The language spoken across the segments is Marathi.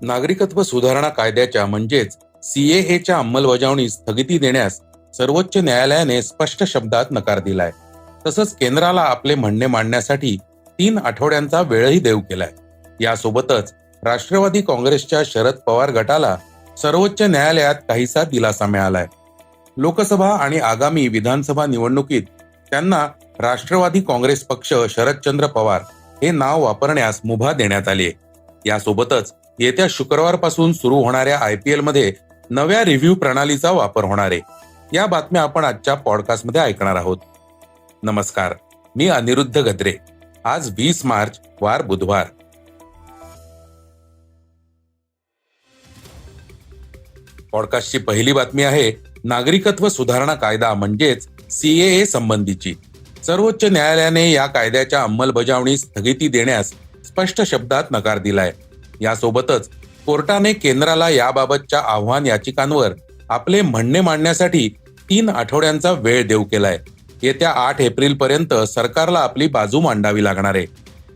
नागरिकत्व सुधारणा कायद्याच्या म्हणजेच सीएएच्या अंमलबजावणीस स्थगिती देण्यास सर्वोच्च न्यायालयाने स्पष्ट शब्दात नकार दिलाय. तसंच केंद्राला आपले म्हणणे मांडण्यासाठी तीन आठवड्यांचा वेळही देऊ केलाय. यासोबतच राष्ट्रवादी काँग्रेसच्या शरद पवार गटाला सर्वोच्च न्यायालयात काहीसा दिलासा मिळालाय. लोकसभा आणि आगामी विधानसभा निवडणुकीत त्यांना राष्ट्रवादी काँग्रेस पक्ष शरदचंद्र पवार हे नाव वापरण्यास मुभा देण्यात आली यासोबतच येत्या शुक्रवारपासून सुरू होणाऱ्या आय पी एलमध्ये नव्या रिव्ह्यू प्रणालीचा वापर होणार आहे. या बातम्या आपण आजच्या पॉडकास्टमध्ये ऐकणार आहोत. नमस्कार मी अनिरुद्ध गद्रे. आज वीस मार्च वार बुधवार. पॉडकास्टची पहिली बातमी आहे नागरिकत्व सुधारणा कायदा म्हणजेच सीएए संबंधीची. सर्वोच्च न्यायालयाने या कायद्याच्या अंमलबजावणी स्थगिती देण्यास स्पष्ट शब्दात नकार दिलाय. यासोबतच कोर्टाने केंद्राला याबाबतच्या आव्हान याचिकांवर आपले म्हणणे मांडण्यासाठी तीन आठवड्यांचा वेळ देऊ केलाय. येत्या आठ एप्रिल पर्यंत सरकारला आपली बाजू मांडावी लागणार आहे.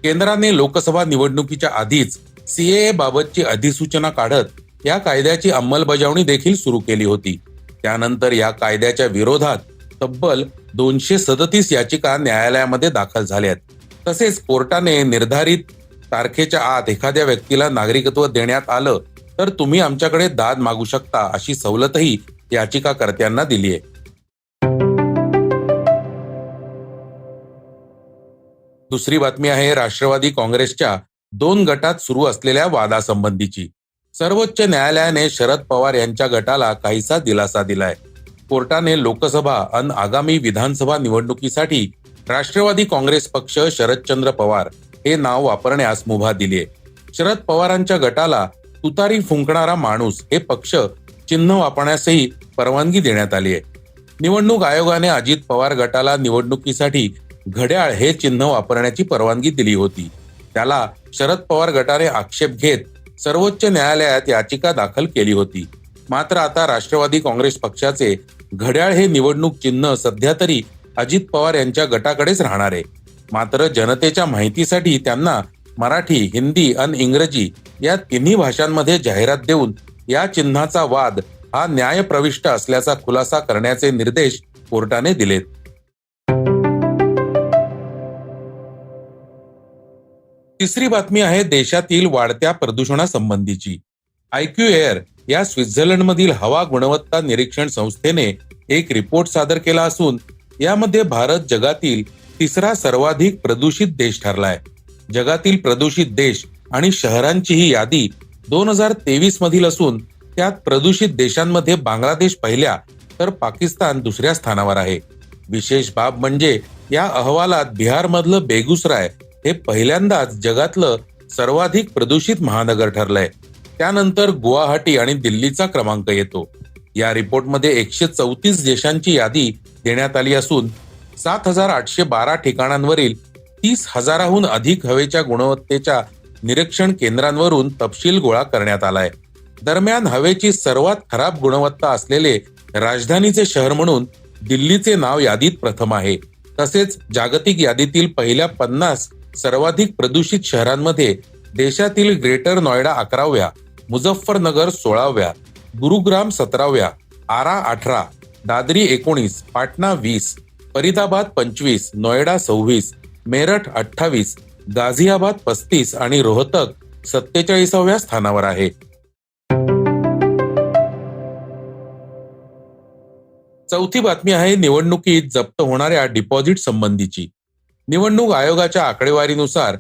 केंद्राने लोकसभा निवडणुकीच्या आधीच सीएए बाबतची अधिसूचना काढत या कायद्याची अंमलबजावणी देखील सुरू केली होती. त्यानंतर या कायद्याच्या विरोधात तब्बल दोनशे सदतीस याचिका न्यायालयामध्ये दाखल झाल्यात. तसेच कोर्टाने निर्धारित तारखेच्या आत एखाद्या व्यक्तीला नागरिकत्व देण्यात आलं तर तुम्ही आमच्याकडे दाद मागू शकता अशी सवलतही याचिकाकर्त्यांना दिली आहे. दुसरी बातमी आहे राष्ट्रवादी काँग्रेसच्या दोन गटात सुरू असलेल्या वादासंबंधीची. सर्वोच्च न्यायालयाने शरद पवार यांच्या गटाला काहीसा दिलासा दिलाय. कोर्टाने लोकसभा अन आगामी विधानसभा निवडणुकीसाठी राष्ट्रवादी काँग्रेस पक्ष शरदचंद्र पवार हे नाव वापरण्यास मुभा दिलीय शरद पवारांच्या गटाला तुतारी फुंकणारा माणूस हे पक्ष चिन्ह वापरण्यासही परवानगी देण्यात आली आहे. निवडणूक आयोगाने अजित पवार गटाला निवडणुकीसाठी घड्याळ हे चिन्ह वापरण्याची परवानगी दिली होती. त्याला शरद पवार गटाने आक्षेप घेत सर्वोच्च न्यायालयात याचिका दाखल केली होती. मात्र आता राष्ट्रवादी काँग्रेस पक्षाचे घड्याळ हे निवडणूक चिन्ह सध्या तरी अजित पवार यांच्या गटाकडेच राहणार आहे. मात्र जनतेच्या माहितीसाठी त्यांना मराठी हिंदी आणि इंग्रजी या तिन्ही भाषांमध्ये जाहिरात देऊन या चिन्हाचा वाद हा न्यायप्रविष्ट असल्याचा खुलासा करण्याचे निर्देश कोर्टाने दिलेत. तिसरी बातमी आहे देशातील वाढत्या प्रदूषणासंबंधीची. आयक्यू एअर या स्वित्झर्लंड हवा गुणवत्ता निरीक्षण संस्थेने एक रिपोर्ट सादर केला असून यामध्ये भारत जगातील तिसरा सर्वाधिक प्रदूषित देश ठरलाय. जगातील प्रदूषित देश आणि शहरांची ही यादी दोन हजार तेवीस मधील असून त्यात प्रदूषित देशांमध्ये बांगलादेश पहिल्या तर पाकिस्तान दुसऱ्या स्थानावर आहे. विशेष बाब म्हणजे या अहवालात बिहारमधलं बेगुसराय हे पहिल्यांदाच जगातलं सर्वाधिक प्रदूषित महानगर ठरलंय. त्यानंतर गुवाहाटी आणि दिल्लीचा क्रमांक येतो. या रिपोर्टमध्ये एकशे चौतीस देशांची यादी देण्यात आली असून सात हजार आठशे बारा ठिकाणांवरील तीस हजाराहून अधिक हवेच्या गुणवत्तेच्या निरीक्षण केंद्रांवरून तपशील गोळा करण्यात आलाय. दरम्यान हवेची सर्वात खराब गुणवत्ता असलेले राजधानीचे शहर म्हणून दिल्लीचे नाव यादीत प्रथम आहे. तसेच जागतिक यादीतील पहिल्या पन्नास सर्वाधिक प्रदूषित शहरांमध्ये देशातील ग्रेटर नोएडा अकराव्या मुझफ्फरनगर सोळाव्या गुरुग्राम सतराव्या आरा अठरा दादरी एकोणीस पाटणा वीस फरीदाबाद पंचवीस नोएडा सव्वीस मेरठ अठ्ठावीस गाझियाबाद पस्तीस आणि रोहतक सत्तेचाळीसाव्या स्थानावर आहे. चौथी बातमी आहे निवडणुकीत जप्त होणाऱ्या डिपॉझिट संबंधीची. निवडणूक आयोगाच्या आकडेवारीनुसार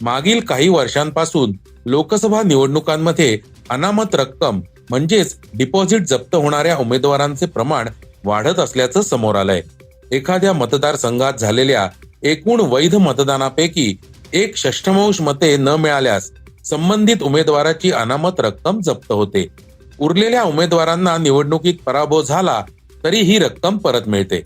मागील काही वर्षांपासून लोकसभा निवडणुकांमध्ये अनामत रक्कम म्हणजेच डिपॉझिट जप्त होणाऱ्या उमेदवारांचे प्रमाण वाढत असल्याचं समोर आलंय. एखाद्या मतदारसंघात झालेल्या एकूण वैध मतदानापैकी एक षष्ठमांश मते न मिळाल्यास संबंधित उमेदवाराची अनामत रक्कम जप्त होते. उरलेल्या उमेदवारांना निवडणुकीत पराभव झाला तरी ही रक्कम परत मिळते.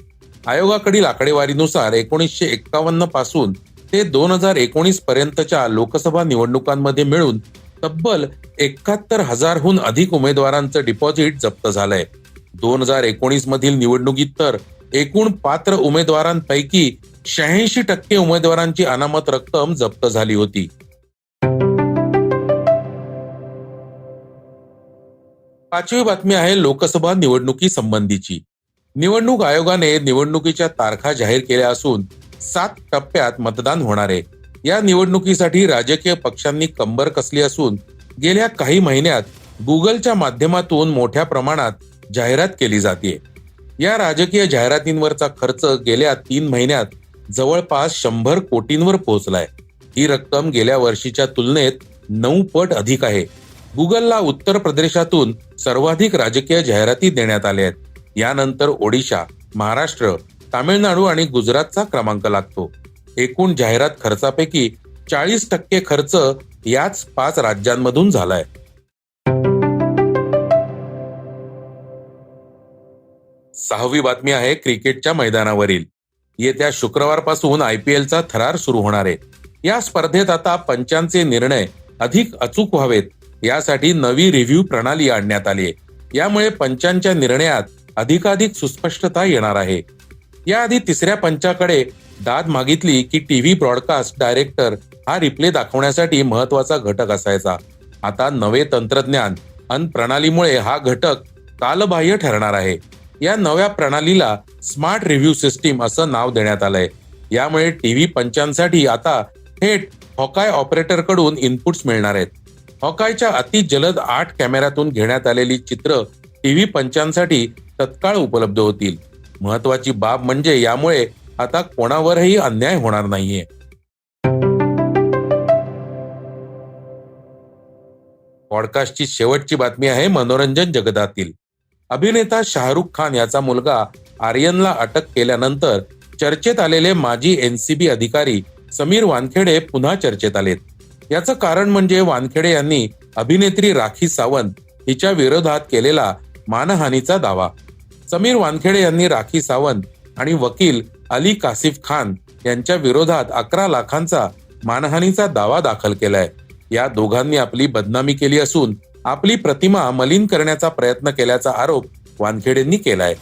आयोगाकडील आकडेवारीनुसार एकोणीसशे एक्कावन्नपासून ते दोन हजार एकोणीस पर्यंतच्या लोकसभा निवडणुकांमध्ये मिळून तब्बल एकाहत्तर हजारहून अधिक उमेदवारांचं डिपॉझिट जप्त झालंय. दोन हजार एकोणीस मधील निवडणुकीत तर एकूण पात्र उमेदवारांपैकी शहाऐंशी टक्के उमेदवारांची अनामत रक्कम जप्त झाली होती. पाचवी बातमी आहे लोकसभा निवडणुकी संबंधीची. निवडणूक आयोगाने निवडणुकीच्या तारखा जाहीर केल्या असून सात टप्प्यात मतदान होणार आहे. या निवडणुकीसाठी राजकीय पक्षांनी कंबर कसली असून गेल्या काही महिन्यात गुगलच्या माध्यमातून मोठ्या प्रमाणात जाहिरात केली जाते या राजकीय जाहिरातींवरचा खर्च गेल्या तीन महिन्यात जवळपास शंभर कोटींवर पोहोचलाय. ही रक्कम गेल्या वर्षीच्या तुलनेत नऊ पट अधिक आहे. गुगलला उत्तर प्रदेशातून सर्वाधिक राजकीय जाहिराती देण्यात आल्या आहेत. यानंतर ओडिशा महाराष्ट्र तामिळनाडू आणि गुजरातचा क्रमांक लागतो. एकूण जाहिरात खर्चापैकी चाळीस टक्के खर्च याच पाच राज्यांमधून झालाय. सहावी बातमी आहे क्रिकेटच्या मैदानावरील. येत्या शुक्रवारपासून आय पी एलचा थरार सुरू होणार आहे. या स्पर्धेत आता पंचांचे निर्णय अधिक अचूक व्हावेत यासाठी नवी रिव्ह्यू प्रणाली आणण्यात आली आहे. यामुळे पंचांच्या निर्णयात अधिकाधिक सुस्पष्टता येणार आहे. याआधी तिसऱ्या पंचाकडे दाद मागितली की टीव्ही ब्रॉडकास्ट डायरेक्टर हा रिप्ले दाखवण्यासाठी महत्त्वाचा घटक असायचा. आता नवे तंत्रज्ञान अन प्रणालीमुळे हा घटक कालबाह्य ठरणार आहे. या नव्या प्रणालीला स्मार्ट रिव्ह्यू सिस्टीम असं नाव देण्यात आलंय. यामुळे टीव्ही पंचांसाठी आता थेट हॉकाय ऑपरेटरकडून इनपुट्स मिळणार आहेत. हॉकायच्या अति जलद आठ कॅमेऱ्यातून घेण्यात आलेली चित्र टीव्ही पंचांसाठी तत्काळ उपलब्ध होतील. महत्वाची बाब म्हणजे यामुळे आता कोणावरही अन्याय होणार नाहीये. पॉडकास्टची शेवटची बातमी आहे मनोरंजन जगतातील. अभिनेता शाहरुख खान याचा मुलगा आर्यनला अटक केल्यानंतर चर्चेत आलेले माजी एनसीबी अधिकारी समीर वानखेडे पुन्हा चर्चेत आलेत. याचं कारण म्हणजे वानखेडे यांनी अभिनेत्री राखी सावंत हिच्या विरोधात केलेला मानहानीचा दावा. समीर वानखेडे यांनी राखी सावंत आणि वकील अली कासिफ खान यांच्या विरोधात अकरा लाखांचा मानहानीचा दावा दाखल केलाय. या दोघांनी आपली बदनामी केली असून आपली प्रतिमा मलिन करण्याचा प्रयत्न केल्याचा आरोप वानखेडेंनी केलाय.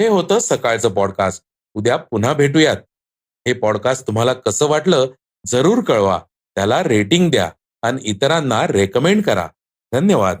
हे होतं सकाळचं पॉडकास्ट उद्या पुन्हा भेटूयात. हे पॉडकास्ट तुम्हाला कसं वाटलं जरूर कळवा. त्याला रेटिंग द्या आणि इतरांना रेकमेंड करा. धन्यवाद.